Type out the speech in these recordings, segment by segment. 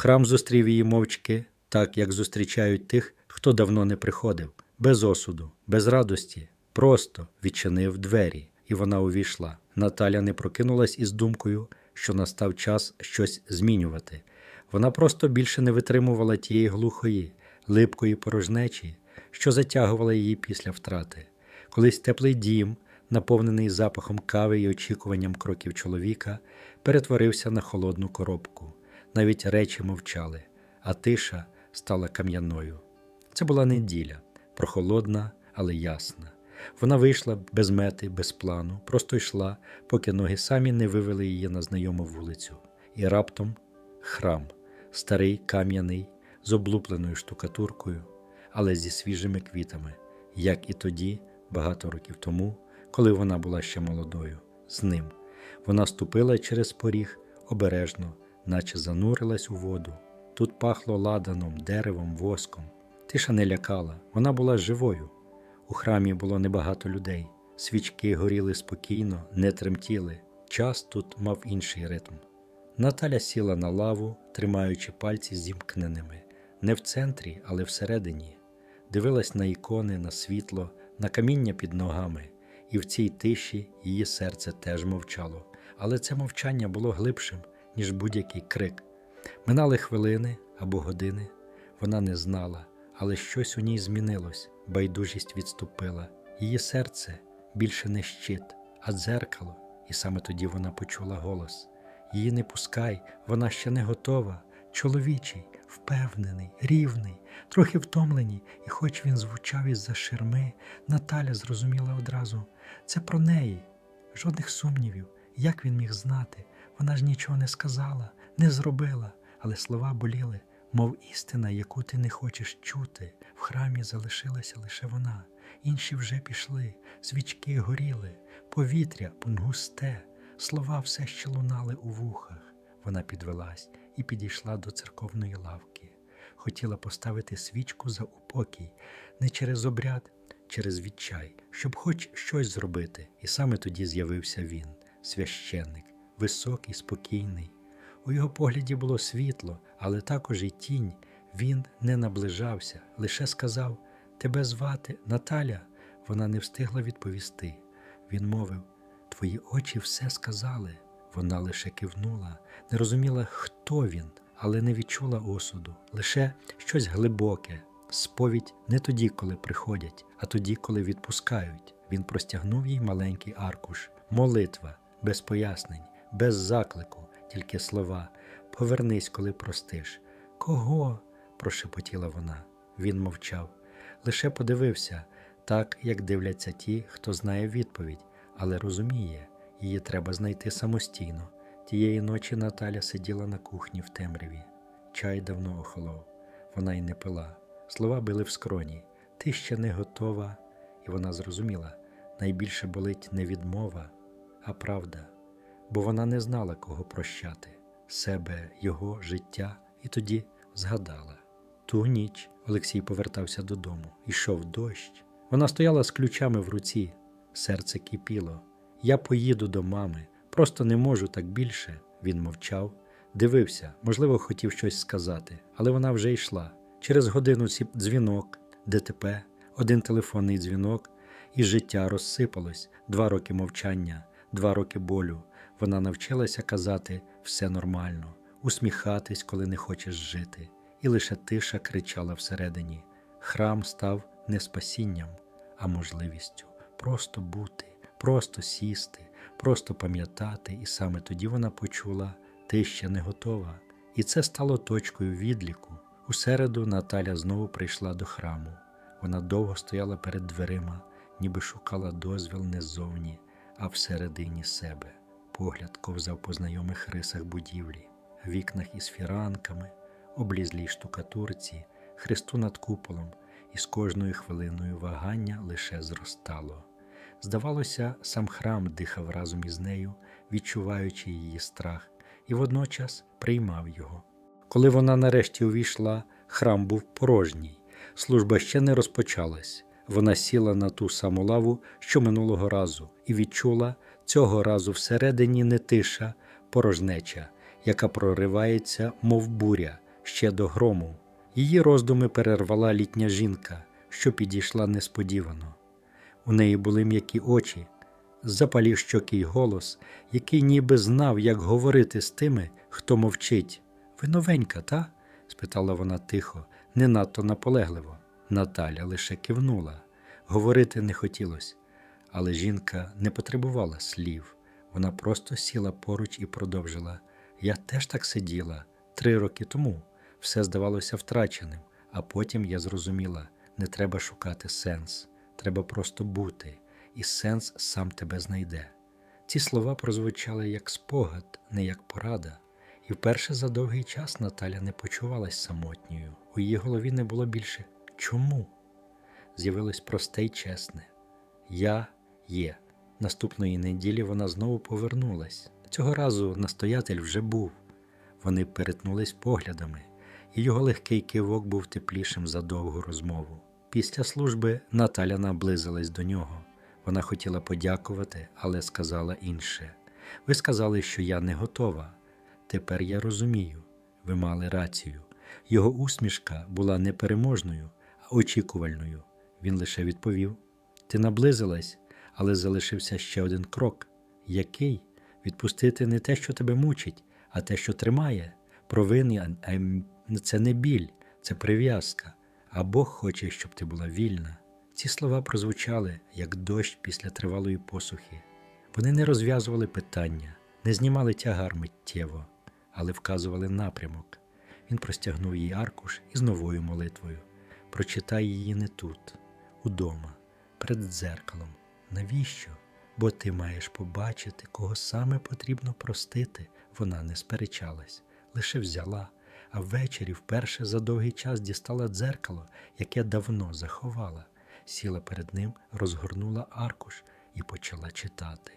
Храм зустрів її мовчки, так як зустрічають тих, хто давно не приходив, без осуду, без радості, просто відчинив двері, і вона увійшла. Наталя не прокинулась із думкою, що настав час щось змінювати. Вона просто більше не витримувала тієї глухої, липкої порожнечі, що затягувала її після втрати. Колись теплий дім, наповнений запахом кави і очікуванням кроків чоловіка, перетворився на холодну коробку. Навіть речі мовчали, а тиша стала кам'яною. Це була неділя, прохолодна, але ясна. Вона вийшла без мети, без плану, просто йшла, поки ноги самі не вивели її на знайому вулицю. І раптом храм, старий кам'яний, з облупленою штукатуркою, але зі свіжими квітами, як і тоді, багато років тому, коли вона була ще молодою, з ним. Вона ступила через поріг обережно, наче занурилась у воду. Тут пахло ладаном, деревом, воском. Тиша не лякала, вона була живою. У храмі було небагато людей. Свічки горіли спокійно, не тремтіли. Час тут мав інший ритм. Наталя сіла на лаву, тримаючи пальці зімкненими, не в центрі, але всередині. Дивилась на ікони, на світло, на каміння під ногами, і в цій тиші її серце теж мовчало. Але це мовчання було глибшим, ніж будь-який крик. Минали хвилини або години. Вона не знала, але щось у ній змінилось, байдужість відступила. Її серце більше не щит, а дзеркало, і саме тоді вона почула голос. Її не пускай, вона ще не готова. Чоловічий, впевнений, рівний, трохи втомлений, і хоч він звучав із-за ширми, Наталя зрозуміла одразу це про неї. Жодних сумнівів, як він міг знати. Вона ж нічого не сказала, не зробила, але слова боліли, мов істина, яку ти не хочеш чути. В храмі залишилася лише вона. Інші вже пішли, свічки горіли, повітря густе, слова все ще лунали у вухах. Вона підвелась і підійшла до церковної лавки. Хотіла поставити свічку за упокій, не через обряд, через відчай, щоб хоч щось зробити. І саме тоді з'явився він, священник, високий, спокійний. У його погляді було світло, але також і тінь. Він не наближався, лише сказав Тебе звати Наталя. Вона не встигла відповісти. Він мовив Твої очі все сказали. Вона лише кивнула, не розуміла, хто він, але не відчула осуду, лише щось глибоке, сповідь не тоді, коли приходять, а тоді, коли відпускають. Він простягнув їй маленький аркуш, молитва, без пояснень, без заклику, тільки слова. Повернись, коли простиш. Кого? прошепотіла вона. Він мовчав, лише подивився, так як дивляться ті, хто знає відповідь, але розуміє, її треба знайти самостійно. Тієї ночі Наталя сиділа на кухні в темряві. Чай давно охолов. Вона й не пила. Слова били в скроні. Ти ще не готова. І вона зрозуміла найбільше болить не відмова, а правда, бо вона не знала, кого прощати. Себе, його життя, і тоді згадала. Ту ніч Олексій повертався додому, йшов дощ. Вона стояла з ключами в руці, серце кипіло. Я поїду до мами, просто не можу так більше. Він мовчав, дивився, можливо, хотів щось сказати, але вона вже йшла. Через годину дзвінок, ДТП, один телефонний дзвінок, і життя розсипалось, два роки мовчання, два роки болю. Вона навчилася казати все нормально, усміхатись, коли не хочеш жити, і лише тиша кричала всередині. Храм став не спасінням, а можливістю просто бути, просто сісти, просто пам'ятати, і саме тоді вона почула ти ще не готова. І це стало точкою відліку. У середу Наталя знову прийшла до храму. Вона довго стояла перед дверима, ніби шукала дозвіл не ззовні, а всередині себе. Погляд ковзав по знайомих рисах будівлі, вікнах із фіранками, облізлій штукатурці, хресту над куполом, і з кожною хвилиною вагання лише зростало. Здавалося, сам храм дихав разом із нею, відчуваючи її страх, і водночас приймав його. Коли вона нарешті увійшла, храм був порожній, служба ще не розпочалась. Вона сіла на ту саму лаву, що минулого разу, і відчула цього разу всередині не тиша, порожнеча, яка проривається, мов буря, ще до грому. Її роздуми перервала літня жінка, що підійшла несподівано. У неї були м'які очі, запалів щокий голос, який ніби знав, як говорити з тими, хто мовчить. Ви новенька, та? спитала вона тихо, не надто наполегливо. Наталя лише кивнула. Говорити не хотілося, але жінка не потребувала слів. Вона просто сіла поруч і продовжила. Я теж так сиділа три роки тому. Все здавалося втраченим, а потім я зрозуміла, не треба шукати сенс, треба просто бути, і сенс сам тебе знайде. Ці слова прозвучали як спогад, не як порада, і вперше за довгий час Наталя не почувалась самотньою. У її голові не було більше чому? З'явилось просте й чесне. Я є. Наступної неділі вона знову повернулась. Цього разу настоятель вже був. Вони перетнулись поглядами, і його легкий кивок був теплішим за довгу розмову. Після служби Наталя наблизилась до нього. Вона хотіла подякувати, але сказала інше. Ви сказали, що я не готова. Тепер я розумію, ви мали рацію. Його усмішка була не переможною, а очікувальною. Він лише відповів: Ти наблизилась, але залишився ще один крок. Який? Відпустити не те, що тебе мучить, а те, що тримає. Провини це не біль, це прив'язка. А Бог хоче, щоб ти була вільна. Ці слова прозвучали, як дощ після тривалої посухи. Вони не розв'язували питання, не знімали тягар миттєво, але вказували напрямок. Він простягнув їй аркуш із новою молитвою. Прочитай її не тут, удома, перед дзеркалом. Навіщо? Бо ти маєш побачити, кого саме потрібно простити. Вона не сперечалась, лише взяла, а ввечері вперше за довгий час дістала дзеркало, яке давно заховала, сіла перед ним, розгорнула аркуш і почала читати.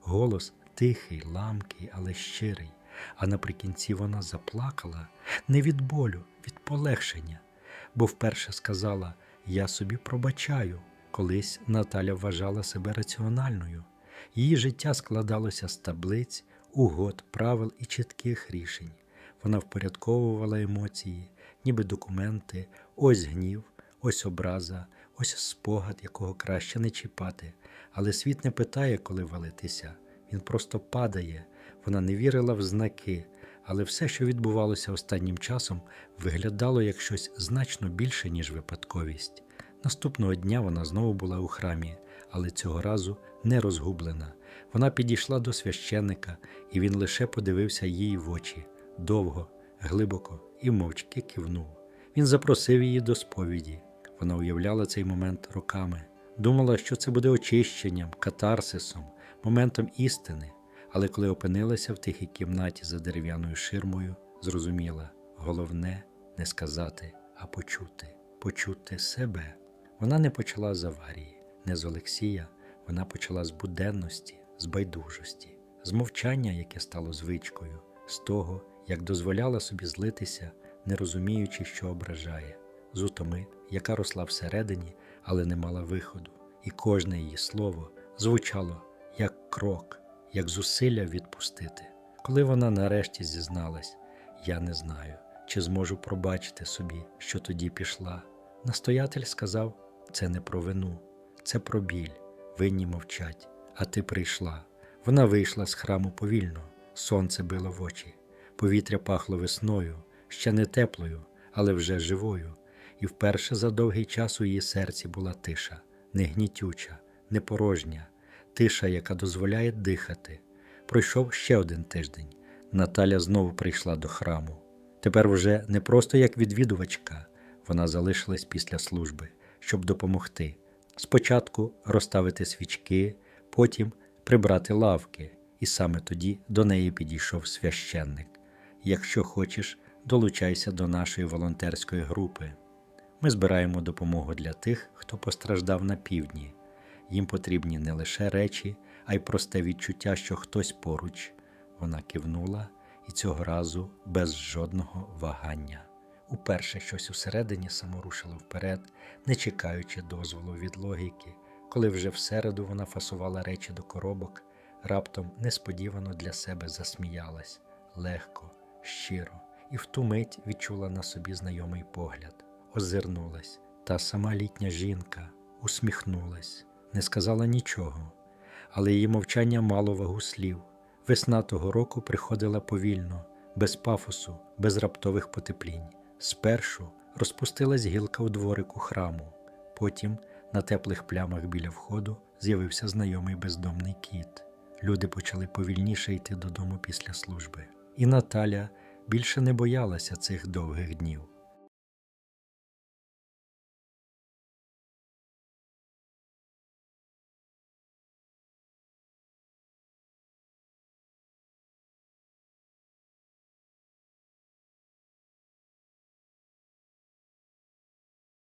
Голос тихий, ламкий, але щирий. А наприкінці вона заплакала не від болю, від полегшення, бо вперше сказала: Я собі пробачаю. Колись Наталя вважала себе раціональною. Її життя складалося з таблиць, угод, правил і чітких рішень. Вона впорядковувала емоції, ніби документи, ось гнів, ось образа, ось спогад, якого краще не чіпати. Але світ не питає, коли валитися. Він просто падає. Вона не вірила в знаки, але все, що відбувалося останнім часом, виглядало як щось значно більше, ніж випадковість. Наступного дня вона знову була у храмі, але цього разу не розгублена. Вона підійшла до священника, і він лише подивився їй в очі довго, глибоко і мовчки кивнув. Він запросив її до сповіді. Вона уявляла цей момент роками, думала, що це буде очищенням, катарсисом, моментом істини. Але коли опинилася в тихій кімнаті за дерев'яною ширмою, зрозуміла головне не сказати, а почути, почути себе. Вона не почала з аварії, не з Олексія, вона почала з буденності, з байдужості, з мовчання, яке стало звичкою, з того, як дозволяла собі злитися, не розуміючи, що ображає, з утоми, яка росла всередині, але не мала виходу, і кожне її слово звучало як крок, як зусилля відпустити. Коли вона нарешті зізналась, я не знаю, чи зможу пробачити собі, що тоді пішла. Настоятель сказав: це не про вину, це про біль, винні мовчать, а ти прийшла. Вона вийшла з храму повільно, сонце било в очі, повітря пахло весною, ще не теплою, але вже живою, і вперше за довгий час у її серці була тиша, не гнітюча, не порожня, тиша, яка дозволяє дихати. Пройшов ще один тиждень. Наталя знову прийшла до храму. Тепер вже не просто як відвідувачка, вона залишилась після служби, щоб допомогти. Спочатку розставити свічки, потім прибрати лавки, і саме тоді до неї підійшов священник. Якщо хочеш, долучайся до нашої волонтерської групи. Ми збираємо допомогу для тих, хто постраждав на півдні. Їм потрібні не лише речі, а й просте відчуття, що хтось поруч. Вона кивнула і цього разу без жодного вагання. Уперше щось усередині саморушило вперед, не чекаючи дозволу від логіки. Коли вже всереду вона фасувала речі до коробок, раптом несподівано для себе засміялась легко, щиро, і в ту мить відчула на собі знайомий погляд. Озирнулась. Та сама літня жінка усміхнулась, не сказала нічого, але її мовчання мало вагу слів. Весна того року приходила повільно, без пафосу, без раптових потеплінь. Спершу розпустилась гілка у дворику храму, потім на теплих плямах біля входу з'явився знайомий бездомний кіт. Люди почали повільніше йти додому після служби. І Наталя більше не боялася цих довгих днів.